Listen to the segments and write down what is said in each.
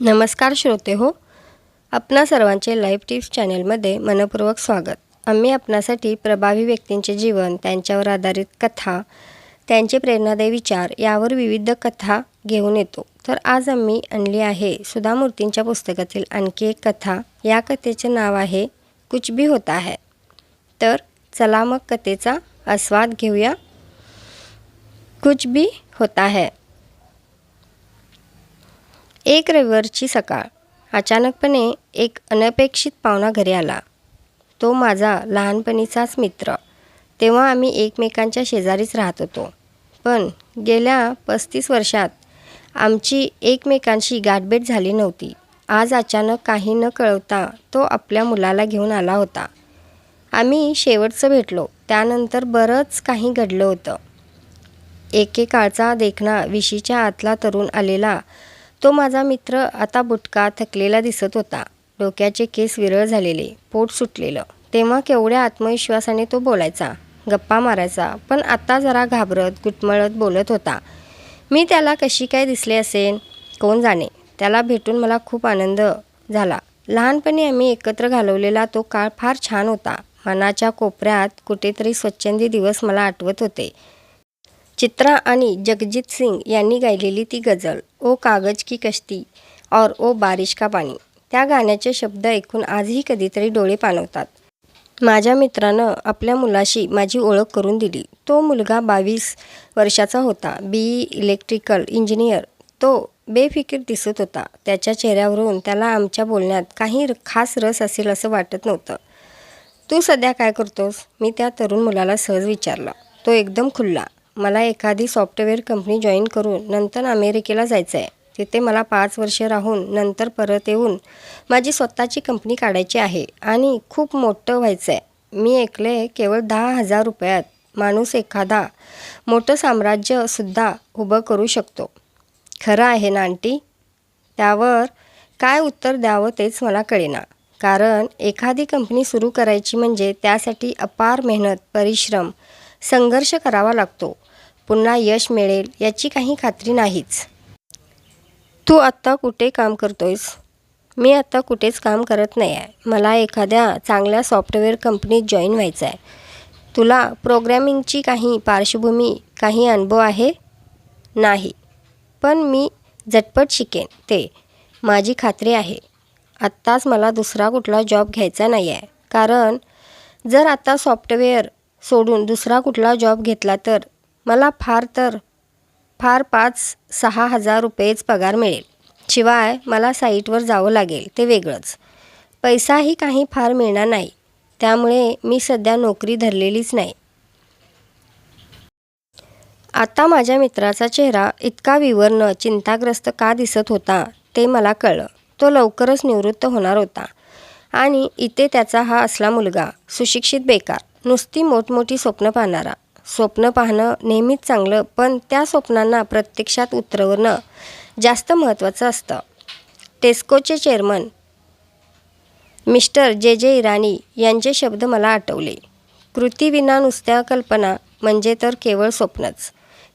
नमस्कार श्रोते हो आपणा सर्वांचे लाईव्ह टिप्स चॅनेलमध्ये मनपूर्वक स्वागत. आम्ही आपणासाठी प्रभावी व्यक्तींचे जीवन त्यांच्यावर आधारित कथा त्यांचे प्रेरणादायी विचार यावर विविध कथा घेऊन येतो. तर आज आम्ही आणली आहे सुधा मूर्तींच्या पुस्तकातील आणखी एक कथा. या कथेचे नाव आहे कुछ भी होता है. तर चला मग कथेचा आस्वाद घेऊया. कुछ भी होता है. एक रविवारची सकाळ. अचानकपणे एक अनपेक्षित पाहुणा घरी आला. तो माझा लहानपणीचाच मित्र. तेव्हा आम्ही एकमेकांच्या शेजारीच राहत होतो. पण गेल्या पस्तीस वर्षात आमची एकमेकांशी गाठभेट झाली नव्हती. आज अचानक काही न कळवता तो आपल्या मुलाला घेऊन आला होता. आम्ही शेवटचं भेटलो. त्यानंतर बरंच काही घडलं होतं. एकेकाळचा देखणा विशीच्या आतला तरुण आलेला तो माझा मित्र आता बुटका थकलेला दिसत होता. डोक्याचे केस विरळ झालेले पोट सुटलेलं. तेव्हा केवढ्या आत्मविश्वासाने तो बोलायचा गप्पा मारायचा पण आता जरा घाबरत गुटमळत बोलत होता. मी त्याला कशी काय दिसले असेन? कोण जाणे? त्याला भेटून मला खूप आनंद झाला. लहानपणी आम्ही एकत्र घालवलेला तो काळ फार छान होता. मनाच्या कोपऱ्यात कुठेतरी स्वच्छंदी दिवस मला आठवत होते. चित्रा आणि जगजीत सिंग यांनी गायलेली ती गझल ओ कागज की कश्ती और ओ बारिश का पाणी त्या गाण्याचे शब्द ऐकून आजही कधीतरी डोळे पाणवतात. माझ्या मित्रानं आपल्या मुलाशी माझी ओळख करून दिली. तो मुलगा बावीस वर्षाचा होता बी ई इलेक्ट्रिकल इंजिनियर. तो बेफिकीर दिसत होता. त्याच्या चेहऱ्यावरून त्याला आमच्या बोलण्यात काही र- खास रस असेल असं वाटत नव्हतं. तू सध्या काय करतोस? मी त्या तरुण मुलाला सहज विचारलं. तो एकदम खुल्ला. मला एखादी सॉफ्टवेअर कंपनी जॉईन करून नंतर अमेरिकेला जायचं आहे तिथे मला पाच वर्ष राहून नंतर परत येऊन माझी स्वतःची कंपनी काढायची आहे आणि खूप मोठं व्हायचं आहे मी ऐकलं आहे केवळ दहा हजार रुपयात माणूस एखादा मोठं साम्राज्यसुद्धा उभं करू शकतो. खरं आहे ना आंटी? त्यावर काय उत्तर द्यावं तेच मला कळेना. कारण एखादी कंपनी सुरू करायची म्हणजे त्यासाठी अपार मेहनत परिश्रम संघर्ष करावा लागतो. पुन्हा यश मिळेल याची काही खात्री नाहीच. तू आत्ता कुठे काम करतोयस? मी आत्ता कुठेच काम करत नाही आहे मला एखाद्या चांगल्या सॉफ्टवेअर कंपनीत जॉईन व्हायचं आहे तुला प्रोग्रॅमिंगची काही पार्श्वभूमी काही अनुभव आहे? नाही. पण मी झटपट शिकेन. ते माझी खात्री आहे. आत्ताच मला दुसरा कुठला जॉब घ्यायचा नाही आहे कारण जर आता सॉफ्टवेअर सोडून दुसरा कुठला जॉब घेतला तर? मला फार तर फार पाच सहा हजार रुपयेच पगार मिळेल. शिवाय मला साईटवर जावं लागेल ते वेगळंच. पैसाही काही फार मिळणार नाही. त्यामुळे मी सध्या नोकरी धरलेलीच नाही. आता माझ्या मित्राचा चेहरा इतका विवर्ण चिंताग्रस्त का दिसत होता ते मला कळलं. तो लवकरच निवृत्त होणार होता. आणि इथे त्याचा हा असला मुलगा सुशिक्षित बेकार. नुसती मोठमोठी स्वप्न पाहणारा. स्वप्न पाहणं नेहमीच चांगलं पण त्या स्वप्नांना प्रत्यक्षात उतरवणं जास्त महत्त्वाचं असतं. टेस्कोचे चेअरमन मिस्टर जे जे इराणी यांचे शब्द मला आठवले. कृतीविना नुसत्या कल्पना म्हणजे तर केवळ स्वप्नच.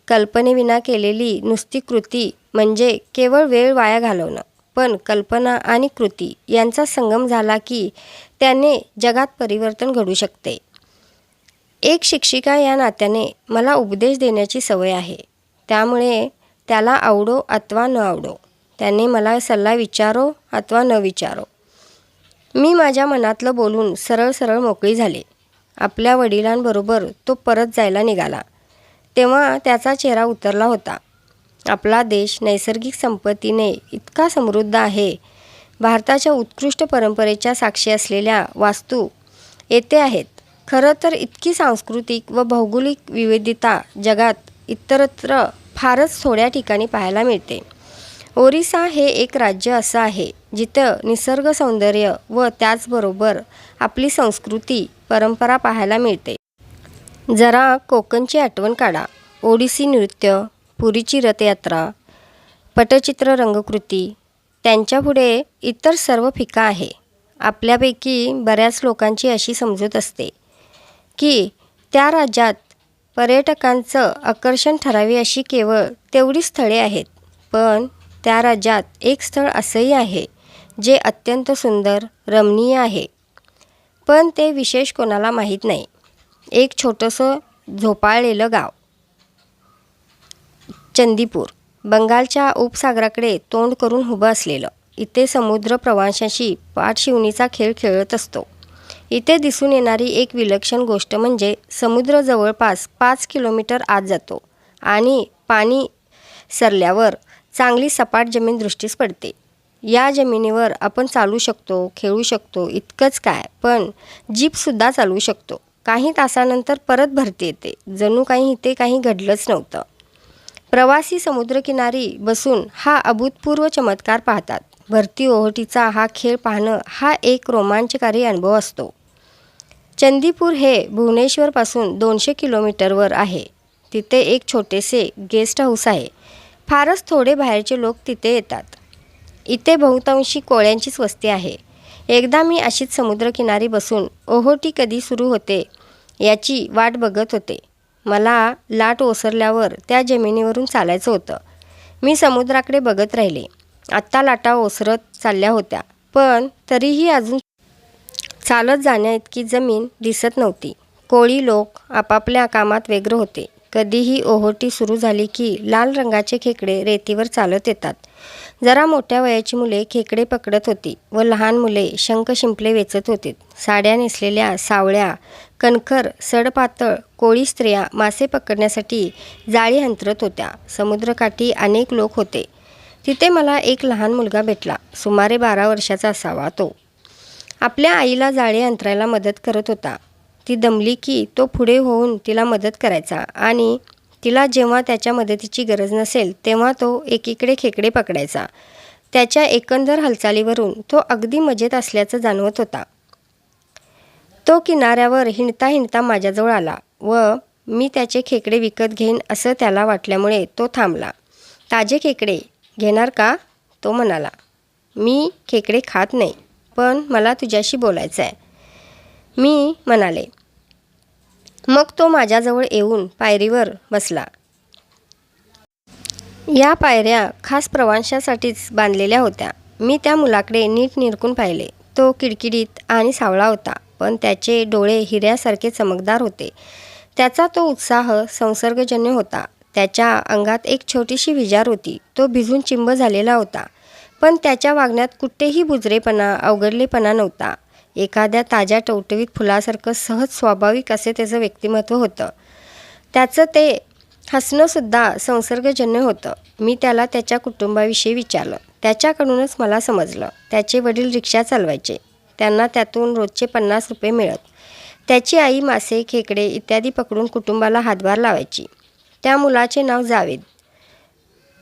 कल्पनेविना केलेली नुसती कृती म्हणजे केवळ वेळ वाया घालवणं. पण कल्पना आणि कृती यांचा संगम झाला की त्याने जगात परिवर्तन घडू शकते. एक शिक्षिका या नात्याने मला उपदेश देण्याची सवय आहे. त्यामुळे त्याला आवडो अथवा न आवडो. त्याने मला सल्ला विचारो अथवा न विचारो. मी माझ्या मनातलं बोलून सरळ सरळ मोकळी झाले. आपल्या वडिलांबरोबर तो परत जायला निघाला. तेव्हा त्याचा चेहरा उतरला होता. आपला देश नैसर्गिक संपत्तीने इतका समृद्ध आहे. भारताच्या उत्कृष्ट परंपरेच्या साक्षी असलेल्या वास्तू येथे आहेत. खरं तर इतकी सांस्कृतिक व भौगोलिक विविधता जगात इतरत्र फारच थोड्या ठिकाणी पाहायला मिळते. ओरिसा हे एक राज्य असं आहे जिथं निसर्ग सौंदर्य व त्याचबरोबर आपली संस्कृती परंपरा पाहायला मिळते. जरा कोकणची आठवण काढा. ओडिसी नृत्य पुरीची रथयात्रा पटचित्र रंगकृती त्यांच्यापुढे इतर सर्व फिका आहे. आपल्यापैकी बऱ्याच लोकांची अशी समजूत असते. की त्या राज्यात पर्यटकांचं आकर्षण ठरावी अशी केवळ तेवढी स्थळे आहेत. पण त्या राज्यात एक स्थळ असंही आहे जे अत्यंत सुंदर रमणीय आहे. पण ते विशेष कोणाला माहीत नाही. एक छोटंसं झोपाळलेलं गाव. चंदीपूर बंगालच्या उपसागराकडे तोंड करून उभं असलेलं. इथे समुद्र प्रवाशांशी पाठशिवणीचा खेळ खेळत असतो. इथे दिसून येणारी एक विलक्षण गोष्ट म्हणजे समुद्र जवळपास पाच किलोमीटर आत जातो आणि पाणी सरल्यावर चांगली सपाट जमीन दृष्टीस पडते. या जमिनीवर आपण चालू शकतो खेळू शकतो इतकंच काय पण जीपसुद्धा चालवू शकतो. काही तासानंतर परत भरती येते. जणू काही इथे काही घडलंच नव्हतं. प्रवासी समुद्रकिनारी बसून हा अभूतपूर्व चमत्कार पाहतात. भरती ओहोटीचा हा खेळ पाहणं हा एक रोमांचकारी अनुभव असतो. चंदीपूर हे भुवनेश्वरपासून दोनशे किलोमीटरवर आहे. तिथे एक छोटेसे गेस्ट हाऊस आहे. फारच थोडे बाहेरचे लोक तिथे येतात. इथे बहुतांशी कोळ्यांचीच वस्ती आहे. एकदा मी अशीच समुद्रकिनारी बसून ओहोटी कधी सुरू होते याची वाट बघत होते. मला लाट ओसरल्यावर त्या जमिनीवरून चालायचं होतं. मी समुद्राकडे बघत राहिले. आत्ता लाटा ओसरत चालल्या होत्या. पण तरीही अजून चालत जाण्याइतकी जमीन दिसत नव्हती. कोळी लोक आपापल्या कामात व्यग्र होते. कधीही ओहोटी सुरू झाली की लाल रंगाचे खेकडे रेतीवर चालत येतात. जरा मोठ्या वयाची मुले खेकडे पकडत होती व लहान मुले शंख शिंपले वेचत होते. साड्या नेसलेल्या सावळ्या कणखर सडपातळ कोळी स्त्रिया मासे पकडण्यासाठी जाळी हंतरत होत्या. समुद्रकाठी अनेक लोक होते. तिथे मला एक लहान मुलगा भेटला. सुमारे बारा वर्षाचा असावा तो. आपल्या आईला जाळे अंतरायला मदत करत होता. ती दमली की तो पुढे होऊन तिला मदत करायचा आणि तिला जेव्हा त्याच्या मदतीची गरज नसेल तेव्हा तो एकीकडे खेकडे पकडायचा. त्याच्या एकंदर हालचालीवरून तो अगदी मजेत असल्याचं जाणवत होता. तो किनाऱ्यावर हिंडता हिंडता माझ्याजवळ आला व मी त्याचे खेकडे विकत घेईन असं त्याला वाटल्यामुळे तो थांबला. ताजे खेकडे घेणार का? तो म्हणाला. मी खेकडे खात नाही. पण मला तुझ्याशी बोलायचं आहे. मी म्हणाले मग तो माझ्याजवळ येऊन पायरीवर बसला. या पायऱ्या खास प्रवाशासाठीच बांधलेल्या होत्या. मी त्या मुलाकडे नीट निरकून पाहिले. तो किडकिडीत आणि सावळा होता पण त्याचे डोळे हिऱ्यासारखे चमकदार होते. त्याचा तो उत्साह संसर्गजन्य होता. त्याच्या अंगात एक छोटीशी विजार होती. तो भिजून चिंब झालेला होता. पण त्याच्या वागण्यात कुठेही बुजरेपणा अवघडलेपणा नव्हता. एखाद्या ताज्या टवटवीत फुलासारखं सहज स्वाभाविक असे त्याचं व्यक्तिमत्व होतं. त्याचं ते हसणंसुद्धा संसर्गजन्य होतं. मी त्याला त्याच्या कुटुंबाविषयी विचारलं. त्याच्याकडूनच मला समजलं. त्याचे वडील रिक्षा चालवायचे. त्यांना त्यातून रोजचे पन्नास रुपये मिळत. त्याची आई मासे खेकडे इत्यादी पकडून कुटुंबाला हातभार लावायची. त्या मुलाचे नाव जावेद.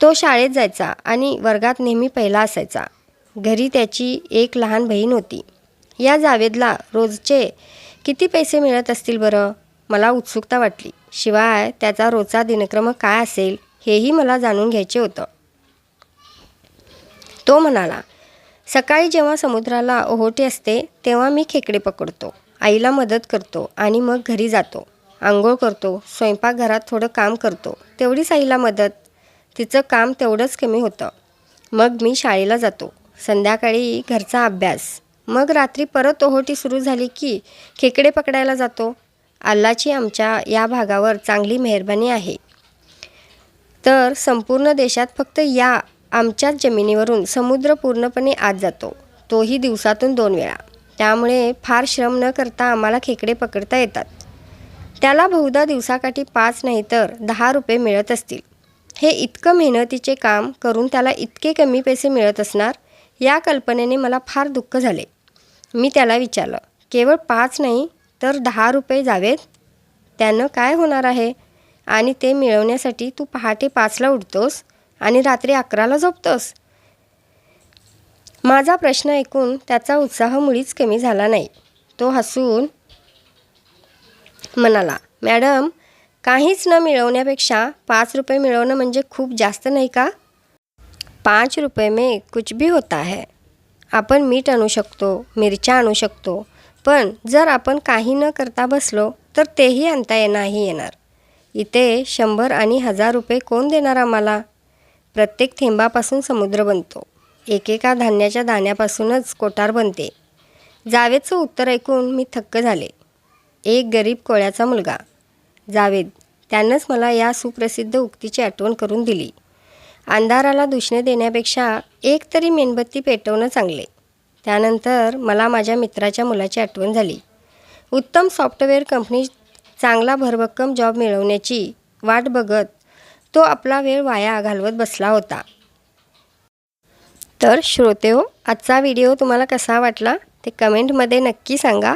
तो शाळेत जायचा आणि वर्गात नेहमी पहिला असायचा. घरी त्याची एक लहान बहीण होती. या जावेदला रोजचे किती पैसे मिळत असतील बरं? मला उत्सुकता वाटली. शिवाय त्याचा रोजचा दिनक्रम काय असेल हेही मला जाणून घ्यायचे होतं. तो म्हणाला सकाळी जेव्हा समुद्राला ओहोटी असते तेव्हा मी खेकडे पकडतो. आईला मदत करतो आणि मग घरी जातो. आंघोळ करतो. स्वयंपाकघरात थोडं काम करतो. तेवढीच आईला मदत तिचं काम तेवढंच कमी होतं. मग मी शाळेला जातो. संध्याकाळी घरचा अभ्यास. मग रात्री परत ओहोटी सुरू झाली की खेकडे पकडायला जातो. अल्लाची आमच्या या भागावर चांगली मेहरबानी आहे. तर संपूर्ण देशात फक्त या आमच्याच जमिनीवरून समुद्र पूर्णपणे आत जातो. तोही दिवसातून दोन वेळा. त्यामुळे फार श्रम न करता आम्हाला खेकडे पकडता येतात. त्याला बहुधा दिवसाकाठी पाच नाही तर दहा रुपये मिळत असतील. हे इतकं मेहनतीचे काम करून त्याला इतके कमी पैसे मिळत असणार या कल्पनेने मला फार दुःख झाले. मी त्याला विचारलं केवळ पाच नाही तर दहा रुपये जावेत? त्यानं काय होणार आहे? आणि ते मिळवण्यासाठी तू पहाटे पाचला उठतोस आणि रात्री अकराला झोपतोस? माझा प्रश्न ऐकून त्याचा उत्साह मुळीच कमी झाला नाही. तो हसून म्हणाला मॅडम काहीच न मिळवण्यापेक्षा पाच रुपये मिळवणं म्हणजे खूप जास्त नाही का? पाच रुपये में कुछ भी होता है. आपण मीठ आणू शकतो मिरच्या आणू शकतो पण जर आपण काही न करता बसलो तर तेही आणता ये नाही येणार. इथे शंभर आणि हजार रुपये कोण देणार आम्हाला? प्रत्येक थेंबापासून समुद्र बनतो. एकेका धान्याच्या दाण्यापासूनच कोटार बनते. जावेदचं उत्तर ऐकून मी थक्क झाले. एक गरीब कोळ्याचा मुलगा. जावेद. त्यानंच मला या सुप्रसिद्ध उक्तीची आठवण करून दिली. अंधाराला दूषणे देण्यापेक्षा एक तरी मेणबत्ती पेटवणं चांगले. त्यानंतर मला माझ्या मित्राच्या मुलाची आठवण झाली. उत्तम सॉफ्टवेअर कंपनीत चांगला भरभक्कम जॉब मिळवण्याची वाट बघत तो आपला वेळ वाया घालवत बसला होता. तर श्रोतेहो आजचा व्हिडिओ तुम्हाला कसा वाटला ते कमेंटमध्ये नक्की सांगा.